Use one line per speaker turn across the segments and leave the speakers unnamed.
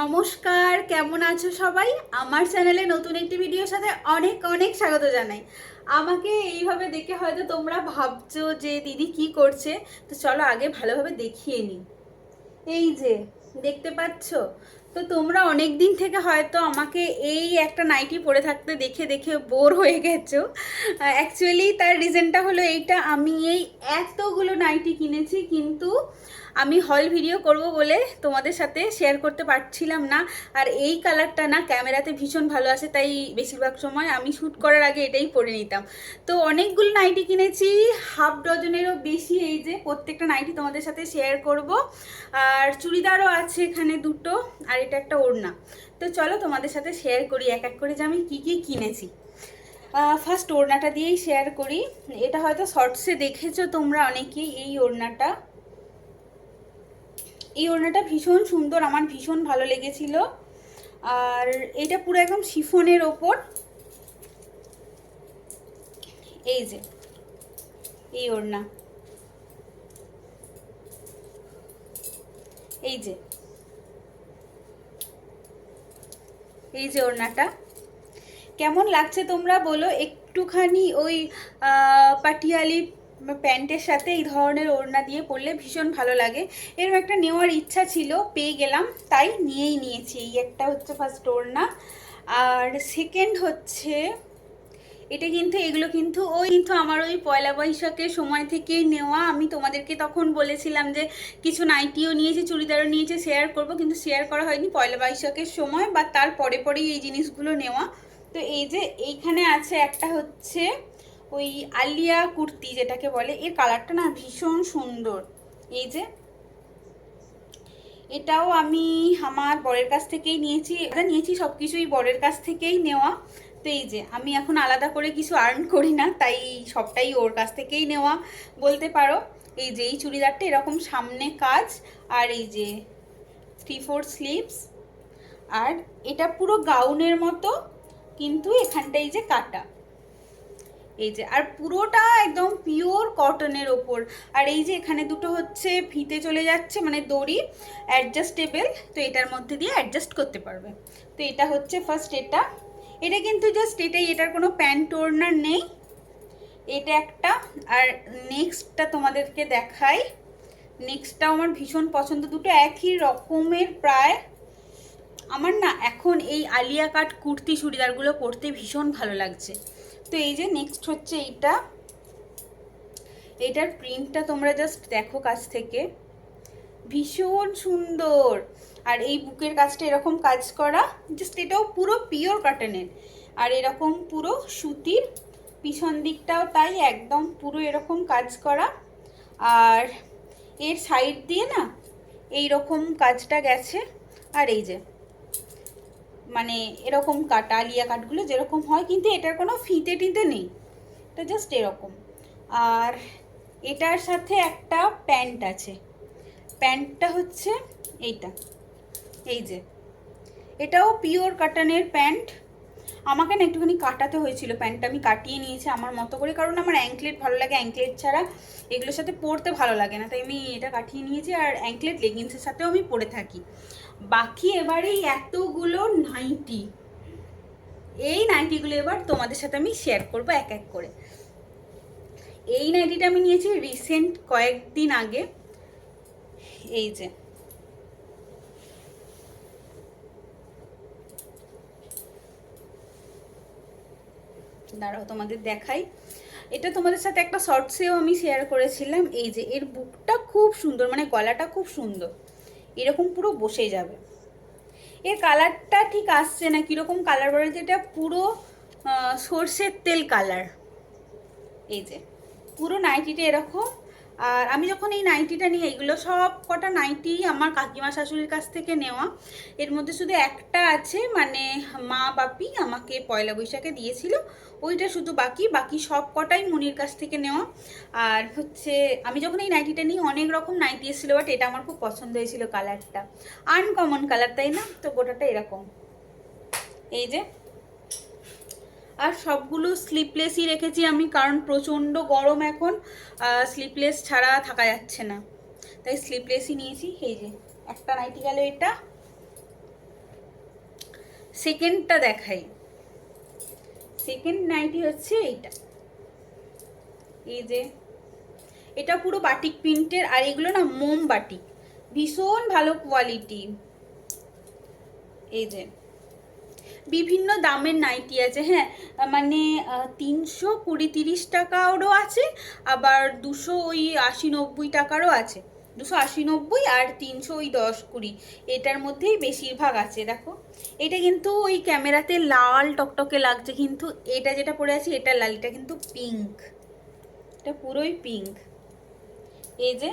নমস্কার, কেমন আছো সবাই? আমার চ্যানেলে নতুন একটি ভিডিওর সাথে অনেক অনেক স্বাগত জানাই। আমাকে এইভাবে দেখে হয়তো তোমরা ভাবছ যে দিদি কি করছে, তো চলো আগে ভালোভাবে দেখিয়ে নিই। এই যে, দেখতে পাচ্ছ? তো তোমরা অনেক দিন থেকে হয়তো আমাকে এই একটা নাইটি পরে থাকতে দেখে দেখে বোর হয়ে গেছো। অ্যাকচুয়ালি তার রিজনটা হলো এইটা, আমি এই এতগুলো নাইটি কিনেছি, কিন্তু আমি হল ভিডিও করব বলে তোমাদের সাথে শেয়ার করতে পারছিলাম না। আর এই কালারটা না ক্যামেরাতে ভীষণ ভালো আসে, তাই বেশিরভাগ সময় আমি শ্যুট করার আগে এটাই পরে নিতাম। তো অনেকগুলো নাইটি কিনেছি হাফ ডজনেরও বেশি এই যে প্রত্যেকটা নাইটি তোমাদের সাথে শেয়ার করব। আর চুড়িদারও আছে এখানে দুটো, আর এটা একটা ওড়না। তো চলো তোমাদের সাথে শেয়ার করি, এক এক করে যে আমি কী কী কিনেছি। ফার্স্ট ওড়নাটা দিয়েই শেয়ার করি। এটা হয়তো শর্টসে দেখেছ তোমরা অনেকেই, এই ওড়নাটা। এই ওড়নাটা ভীষণ সুন্দর, আমার ভীষণ ভালো লেগেছিল। আর এটা পুরো একদম শিফনের ওপর। এই যে, এই ওড়না। এই যে এই যে ওড়নাটা। কেমন লাগছে তোমরা বলো? একটুখানি ওই পাটিয়ালি প্যান্টের সাথে এই ধরনের ওড়না দিয়ে পরলে ভীষণ ভালো লাগে। এরকম একটা নেওয়ার ইচ্ছা ছিল, পেয়ে গেলাম, তাই নিয়েই নিয়েছি। এই একটা হচ্ছে ফার্স্ট ওড়না। আর সেকেন্ড হচ্ছে, এটা কিন্তু, এগুলো কিন্তু ওই কিন্তু আমার ওই পয়লা বৈশাখের সময় থেকেই নেওয়া। আমি তোমাদেরকে তখন বলেছিলাম যে, কিছু নাইটিও নিয়েছি, চুড়িদারও নিয়েছে শেয়ার করব, কিন্তু শেয়ার করা হয়নি পয়লা বৈশাখের সময় বা তার পরে পরেই এই জিনিসগুলো নেওয়া। তো এই যে, এইখানে আছে একটা হচ্ছে ওই আলিয়া কুর্তি যেটাকে বলে, এর কালারটা না ভীষণ সুন্দর। এই যে, এটাও আমি আমার বরের কাছ থেকেই নিয়েছি। এটা নিয়েছি সব কিছুই বরের কাছ থেকেই নেওয়া। তো এই যে, আমি এখন আলাদা করে কিছু আর্ন করি না, তাই সবটাই ওর কাছ থেকেই নেওয়া। বলতে পারো, এই যে, এই চুড়িদারটা এরকম সামনে কাজ, আর এই যে থ্রি ফোর স্লিভস আর এটা পুরো গাউনের মতো, কিন্তু এখানটা এই যে কাটা। এই যে, আর পুরোটা একদম পিওর কটনের ওপর। আর এই যে এখানে দুটো হচ্ছে ফিতে চলে যাচ্ছে মানে দড়ি অ্যাডজাস্টেবল তো এটার মধ্যে দিয়ে অ্যাডজাস্ট করতে পারবে। তো এটা হচ্ছে ফার্স্ট এটা। এটা কিন্তু জাস্ট এটাই, এটার কোনো প্যান্ট নেই। এটা একটা, আর নেক্সটটা তোমাদেরকে দেখাই। নেক্সটটা আমার ভীষণ পছন্দ। দুটো একই রকমের প্রায়। আমার না এখন এই আলিয়া কাট কুর্তি চুড়িদারগুলো পরতে ভীষণ ভালো লাগছে। তো এই যে নেক্সট হচ্ছে এইটা। এইটার প্রিন্টটা তোমরা জাস্ট দেখো কাছ থেকে। ভীষণ সুন্দর। আর এই বুকের কাজটা এরকম কাজ করা জাস্ট এটাও পুরো পিওর কাটনের আর এরকম পুরো সুতির পিছন দিকটাও তাই একদম পুরো এরকম কাজ করা। আর এর সাইড দিয়ে না এই রকম কাজটা গেছে। আর এই যে মানে এরকম কাটা, আলিয়া কাটগুলো যেরকম হয়, কিন্তু এটার কোনো ফিতে টিতে নেই। এটা জাস্ট এরকম। আর এটার সাথে একটা প্যান্ট আছে। প্যান্টটা হচ্ছে এইটা। এই যে। এটাও পিওর কাটানের প্যান্ট। আমাকে না একটুখানি কাটাতে হয়েছিল। প্যান্টটা আমি কাটিয়ে নিয়েছি আমার মতো করে, কারণ আমার অ্যাঙ্কলেট ভালো লাগে। অ্যাঙ্কলেট ছাড়া এগুলোর সাথে পরতে ভালো লাগে না। তাই আমি এটা কাটিয়ে নিয়েছি। আর অ্যাঙ্কলেট লেগিংসের সাথেও আমি পরে থাকি। বাকি এবারে এতগুলো নাইটি এই নাইটিগুলো এবার তোমাদের সাথে আমি শেয়ার করব এক এক করে। এই নাইটিটা আমি নিয়েছি রিসেন্ট কয়েকদিন আগে। এই যে। দাঁড়াও, তোমাদের দেখাই। এটা তোমাদের সাথে একটা শর্টসেও আমি শেয়ার করেছিলাম। এই যে, এর বুকটা খুব সুন্দর মানে গলাটা খুব সুন্দর। এরকম পুরো বসে যাবে। এর কালারটা ঠিক আসছে না, কীরকম কালার বলে যেটা পুরো সর্ষের তেল কালার এই যে, পুরো নাইটিটা এরকম আর আমি যখন এই নাইটিটা নিই এগুলো সব কটা নাইটি আমার কাকিমা শাশুড়ির কাছ থেকে নেওয়া। এর মধ্যে শুধু একটা আছে মানে মা বাপি আমাকে পয়লা বৈশাখে দিয়েছিল। ওইটা শুধু বাকি বাকি সব কটাই মনির কাছ থেকে নেওয়া। আর হচ্ছে, আমি যখন এই নাইটিটা নিই অনেক রকম নাইটি এসেছিল বাট এটা আমার খুব পছন্দ হয়েছিল কালারটা আনকমন কালার তাই না? তো গোটাটা এরকম। এই যে আর সবগুলো স্লিপলেসই রেখেছি আমি, কারণ প্রচণ্ড গরম এখন স্লিপলেস ছাড়া থাকা যাচ্ছে না। তাই স্লিপলেসই নিয়েছি, এই যে, একটা নাইটি গেল এটা। সেকেন্ডটা দেখাই। সেকেন্ড নাইটি হচ্ছে এইটা। এই যে, এটা পুরো বাটিক প্রিন্টের আর এগুলো না মোম বাটিক ভীষণ ভালো কোয়ালিটি এই যে বিভিন্ন দামের নাইটি আছে হ্যাঁ? মানে তিনশো কুড়ি তিরিশ টাকারও আছে, আবার দুশো ওই আশি নব্বই টাকারও আছে। দুশো আশি নব্বই আর তিনশো ওই দশ কুড়ি। এটার মধ্যেই বেশিরভাগ আছে, দেখো। এটা কিন্তু ওই ক্যামেরাতে লাল টকটকে লাগছে, কিন্তু এটা যেটা পরে আছে, এটা লাল, এটা কিন্তু পিঙ্ক। এটা পুরোই পিঙ্ক। এই যে,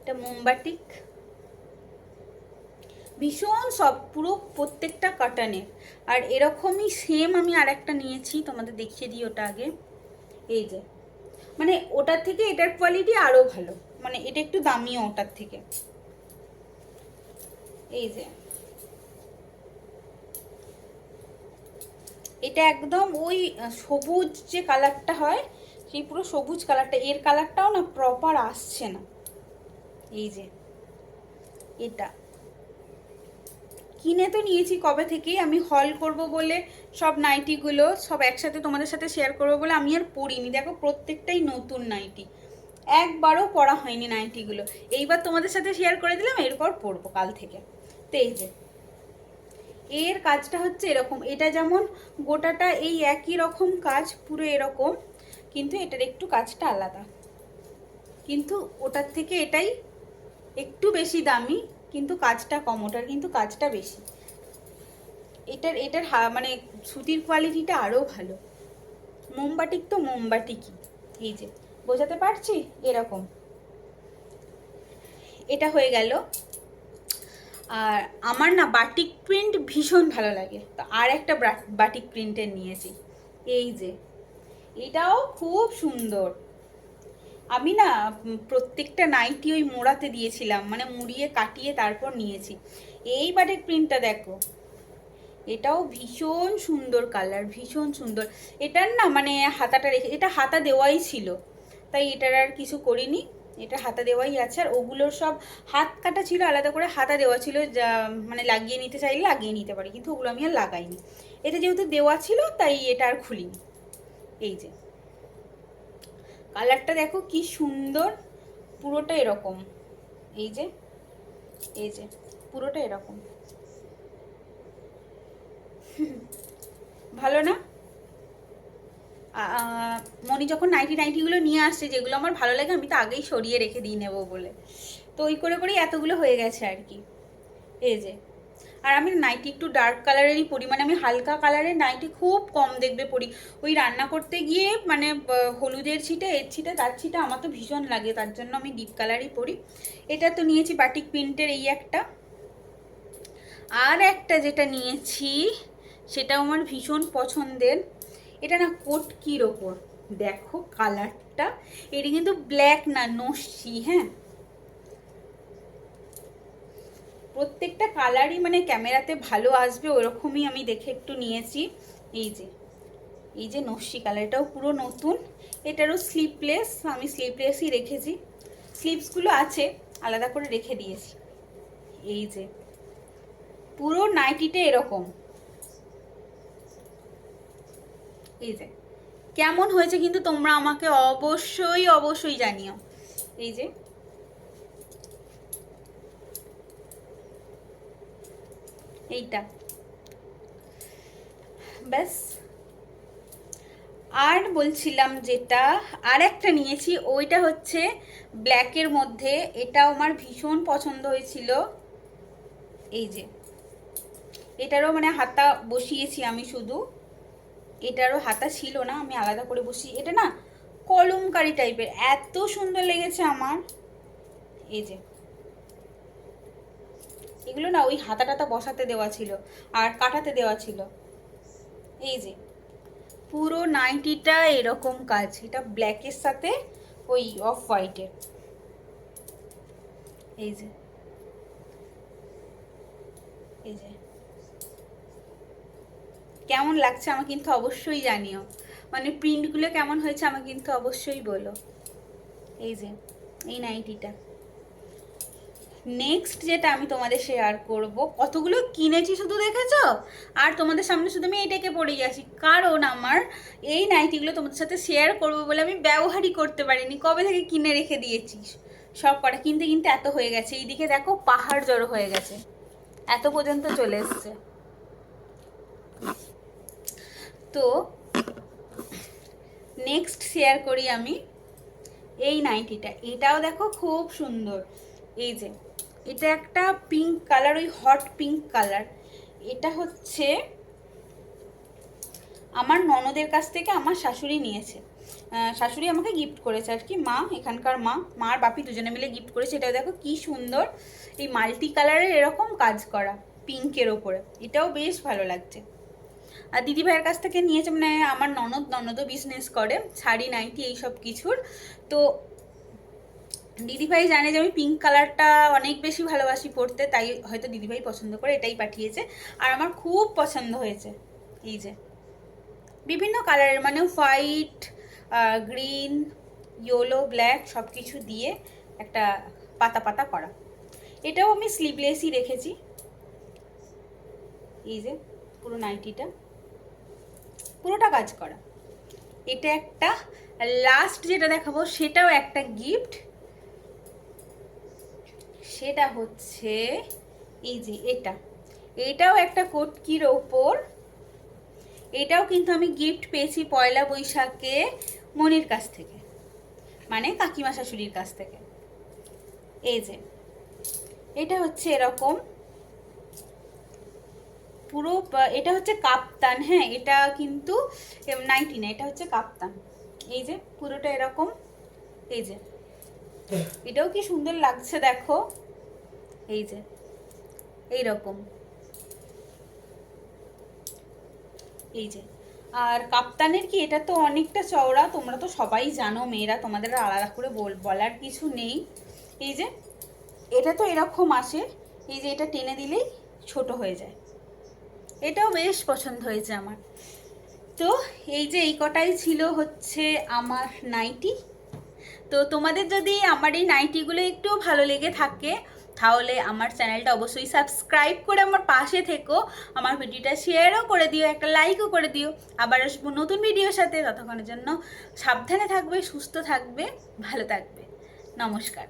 এটা মোমবাটিক। ভীষণ সব, পুরো প্রত্যেকটা কাটানের আর এরকমই সেম আমি আর একটা নিয়েছি, তোমাদের দেখিয়ে দিই ওটা আগে। এই যে মানে ওটার থেকে এটার কোয়ালিটি আরও ভালো। মানে এটা একটু দামিও ওটার থেকে। এই যে। এটা একদম ওই সবুজ যে কালারটা হয়, সেই পুরো সবুজ কালারটা এর কালারটাও না প্রপার আসছে না। এই যে, এটা। কিনে তো নিয়েছি, কবে থেকেই আমি হল করব বলে সব নাইটিগুলো সব একসাথে তোমাদের সাথে শেয়ার করব বলে আমি আর পরিনি দেখো প্রত্যেকটাই নতুন নাইটি একবারও পড়া হয়নি নাইটিগুলো এইবার তোমাদের সাথে শেয়ার করে দিলাম, এরপর পরবো কাল থেকে। তো যে, এর কাজটা হচ্ছে এরকম। এটা যেমন গোটাটা এই একই রকম কাজ, পুরো এরকম, কিন্তু এটার একটু কাজটা আলাদা। কিন্তু ওটার থেকে এটাই একটু বেশি দামি। কিন্তু কাজটা কম, ওটার কিন্তু কাজটা বেশি। এটার এটার মানে সুতির কোয়ালিটিটা আরও ভালো। মোমবাটিক তো মোমবাটিকই এই যে, বোঝাতে পারছি? এরকম। এটা হয়ে গেল। আর আমার না বাটিক প্রিন্ট ভীষণ ভালো লাগে। তো আর একটা বাটিক প্রিন্টের নিয়েছি। এই যে, এটাও খুব সুন্দর। আমি না প্রত্যেকটা নাইটি ওই মোড়াতে দিয়েছিলাম মানে মুড়িয়ে কাটিয়ে তারপর নিয়েছি। এই বাটিক প্রিন্টটা দেখো, এটাও ভীষণ সুন্দর কালার ভীষণ সুন্দর। এটার না মানে হাতাটা রেখে, এটা হাতা দেওয়াই ছিল, তাই এটার আর কিছু করিনি। এটা হাতা দেওয়াই আছে, আর ওগুলোর সব হাত কাটা ছিল, আলাদা করে হাতা দেওয়া ছিল, যা মানে লাগিয়ে নিতে চাইলে লাগিয়ে নিতে পারি, কিন্তু ওগুলো আমি আর লাগাইনি। এটা যেহেতু দেওয়া ছিল, তাই এটা আর খুলিনি। এই যে। কালারটা দেখো কি সুন্দর, পুরোটা এরকম। এই যে এই যে, পুরোটা এরকম। ভালো না? মনি যখন নাইটি নাইটিগুলো নিয়ে আসছে, যেগুলো আমার ভালো লাগে, আমি তো আগেই সরিয়ে রেখে দিয়ে নেব বলে। তো ওই করে করেই এতগুলো হয়ে গেছে আর কি। এই যে আর আমি নাইটি একটু ডার্ক কালারেরই পরি। মানে আমি হালকা কালারের নাইটি খুব কম দেখবে পরি। ওই রান্না করতে গিয়ে মানে হলুদের ছিটে, এর ছিটে, তার ছিটে আমার তো ভীষণ লাগে, তার জন্য আমি ডিপ কালারই পরি। এটা তো নিয়েছি বাটিক প্রিন্টের এই একটা। আর একটা যেটা নিয়েছি সেটা আমার ভীষণ পছন্দের। এটা না কোট কোটকির ওপর। দেখো কালারটা এটা কিন্তু ব্ল্যাক না, নস্যি হ্যাঁ? প্রত্যেকটা কালারই মানে ক্যামেরাতে ভালো আসবে, ওরকমই আমি দেখে একটু নিয়েছি। এই যে এই যে নস্যি কালার এটাও পুরো নতুন। এটারও স্লিপলেস আমি স্লিপলেসই রেখেছি। স্লিপসগুলো আছে, আলাদা করে রেখে দিয়েছি। এই যে, পুরো নাইটিটা এরকম। এই যে, কেমন হয়েছে কিন্তু তোমরা আমাকে অবশ্যই অবশ্যই জানিও। এই যে এইটা। ব্যাস। আর বলছিলাম যেটা আর একটা নিয়েছি, ওইটা হচ্ছে ব্ল্যাকের মধ্যে। এটা আমার ভীষণ পছন্দ হয়েছিল। এই যে। এটারও মানে হাতা বসিয়েছি আমি শুধু। এটারও হাতা ছিল না, আমি আলাদা করে বসি এটা না, কলমকারি টাইপের এত সুন্দর লেগেছে আমার। এই যে। এগুলো না ওই হাতা টাতা বসাতে দেওয়া ছিল আর কাটাতে দেওয়া ছিল। এই যে, পুরো নাইটিটা এরকম কাজ, এটা ব্ল্যাকের সাথে, ওই অফ হোয়াইটের এই যে এই যে। কেমন লাগছে আমাকে কিন্তু অবশ্যই জানিও। মানে প্রিন্টগুলো কেমন হয়েছে আমাকে কিন্তু অবশ্যই বলো। এই যে, এই নাইটিটা। নেক্সট যেটা আমি তোমাদের শেয়ার করব, কতগুলো কিনেছি শুধু দেখেছ? আর তোমাদের সামনে শুধু আমি এইটাকে পড়েই আসি কারণ আমার এই নাইটিগুলো তোমাদের সাথে শেয়ার করব বলে আমি ব্যবহারই করতে পারিনি। কবে থেকে কিনে রেখে দিয়েছি? সব কটা কিনতে কিনতে এত হয়ে গেছে। এইদিকে দেখো পাহাড় জড়ো হয়ে গেছে। এত পর্যন্ত চলে এসছে। তো নেক্সট শেয়ার করি আমি এই নাইটিটা। এটাও দেখো খুব সুন্দর। এই যে এটা একটা পিঙ্ক কালার ওই হট পিঙ্ক কালার এটা হচ্ছে আমার ননদের কাছ থেকে আমার শাশুড়ি নিয়েছে। শাশুড়ি আমাকে গিফট করেছে আর কি। মা, এখানকার মা মা বাপি দুজনে মিলে গিফট করেছে। এটাও দেখো কি সুন্দর। এই মাল্টি কালারের এরকম কাজ করা পিঙ্কের ওপরে। এটাও বেশ ভালো লাগছে। আর দিদি ভাইয়ের কাছ থেকে নিয়েছে মানে আমার ননদ, ননদও বিজনেস করে, শাড়ি, নাইটি, এইসব কিছুর। তো দিদিভাই জানে যে আমি পিঙ্ক কালারটা অনেক বেশি ভালোবাসি পরতে তাই হয়তো দিদিভাই পছন্দ করে এটাই পাঠিয়েছে। আর আমার খুব পছন্দ হয়েছে, এই যে। বিভিন্ন কালারের মানে হোয়াইট গ্রিন ইয়েলো ব্ল্যাক সব কিছু দিয়ে একটা পাতা পাতা করা। এটাও আমি স্লিভলেসই রেখেছি। এই যে, পুরো নাইটিটা পুরোটা কাজ করা। এটা একটা লাস্ট যেটা দেখাবো, সেটাও একটা গিফট সেটা হচ্ছে, এই যে এটা। এটাও একটা কটকির ওপর। এটাও কিন্তু আমি গিফট পেয়েছি পয়লা বৈশাখে মনির কাছ থেকে। মানে কাকিমা শাশুড়ির কাছ থেকে। এই যে, এটা হচ্ছে এরকম পুরো এটা হচ্ছে কাপ্তান হ্যাঁ এটা কিন্তু নাইনটি না এটা হচ্ছে কাপ্তান। এই যে, পুরোটা এরকম। এই যে এটাও কি সুন্দর লাগছে দেখো? এই যে এই রকম এই যে। আর কাপ্তানের কি, এটা তো অনেকটা চওড়া, তোমরা তো সবাই জানো, মেয়েরা তোমাদের আলাদা করে বল, বলার কিছু নেই। এই যে, এটা তো এরকম আসে, এই যে এটা টেনে দিলেই ছোট হয়ে যায়। এটাও বেশ পছন্দ হয়েছে আমার। তো এই যে এই কটাই ছিল হচ্ছে আমার নাইটি। তো তোমাদের যদি আমার এই নাইটিগুলো একটু ভালো লেগে থাকে, তাহলে আমার চ্যানেলটা অবশ্যই সাবস্ক্রাইব করে আমার পাশে থেকো। আমার ভিডিওটা শেয়ারও করে দিও, একটা লাইকও করে দিও। আবার আসব নতুন ভিডিওর সাথে, ততক্ষণের জন্য সাবধানে থাকবে, সুস্থ থাকবে, ভালো থাকবে। নমস্কার।